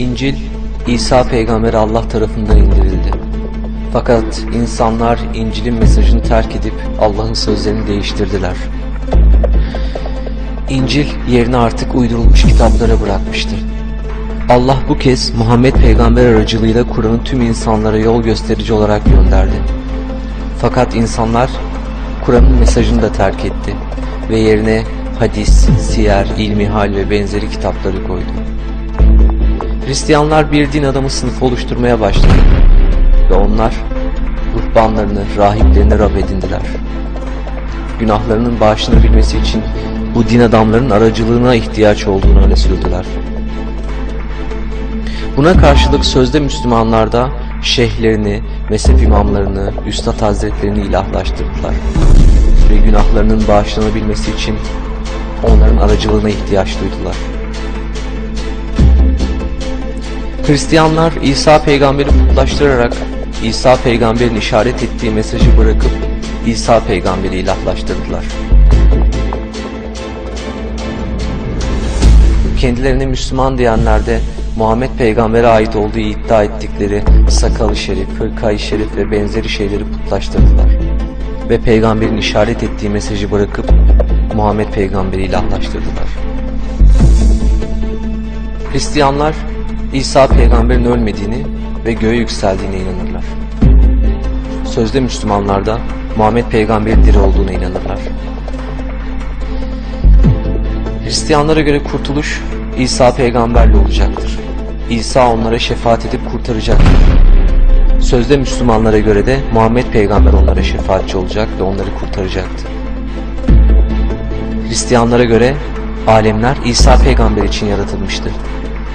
İncil, İsa peygamber Allah tarafından indirildi. Fakat insanlar İncil'in mesajını terk edip Allah'ın sözlerini değiştirdiler. İncil yerini artık uydurulmuş kitaplara bırakmıştı. Allah bu kez Muhammed peygamber aracılığıyla Kur'an'ı tüm insanlara yol gösterici olarak gönderdi. Fakat insanlar Kur'an'ın mesajını da terk etti ve yerine hadis, siyer, ilmihal ve benzeri kitapları koydu. Hristiyanlar bir din adamı sınıfı oluşturmaya başladı ve onlar ruhbanlarını, rahiplerini Rab edindiler. Günahlarının bağışlanabilmesi için bu din adamlarının aracılığına ihtiyaç olduğunu öne sürdüler. Buna karşılık sözde Müslümanlar da şeyhlerini, mezhep imamlarını, üstad hazretlerini ilahlaştırdılar. Ve günahlarının bağışlanabilmesi için onların aracılığına ihtiyaç duydular. Hristiyanlar İsa peygamberi putlaştırarak İsa peygamberin işaret ettiği mesajı bırakıp İsa peygamberi ilahlaştırdılar. Kendilerine Müslüman diyenler de Muhammed peygambere ait olduğu iddia ettikleri sakalı şerif, hırkayı şerif ve benzeri şeyleri putlaştırdılar. Ve peygamberin işaret ettiği mesajı bırakıp Muhammed peygamberi ilahlaştırdılar. Hristiyanlar İsa peygamberin ölmediğini ve göğe yükseldiğine inanırlar. Sözde Müslümanlar da Muhammed peygamberin diri olduğuna inanırlar. Hristiyanlara göre kurtuluş İsa peygamberle olacaktır. İsa onlara şefaat edip kurtaracaktır. Sözde Müslümanlara göre de Muhammed peygamber onlara şefaatçi olacak ve onları kurtaracaktır. Hristiyanlara göre alemler İsa peygamber için yaratılmıştır.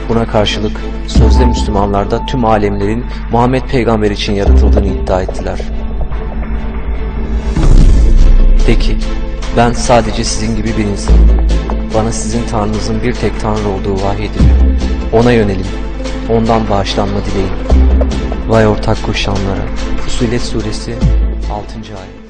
Buna karşılık sözde Müslümanlar da tüm alemlerin Muhammed peygamber için yaratıldığını iddia ettiler. Peki, ben sadece sizin gibi bir insanım. Bana sizin Tanrınızın bir tek Tanrı olduğu vahyediliyor. Ona yönelin, ondan bağışlanma dileyin. Vay ortak koşanlara. Fusilet Suresi 6. ayet.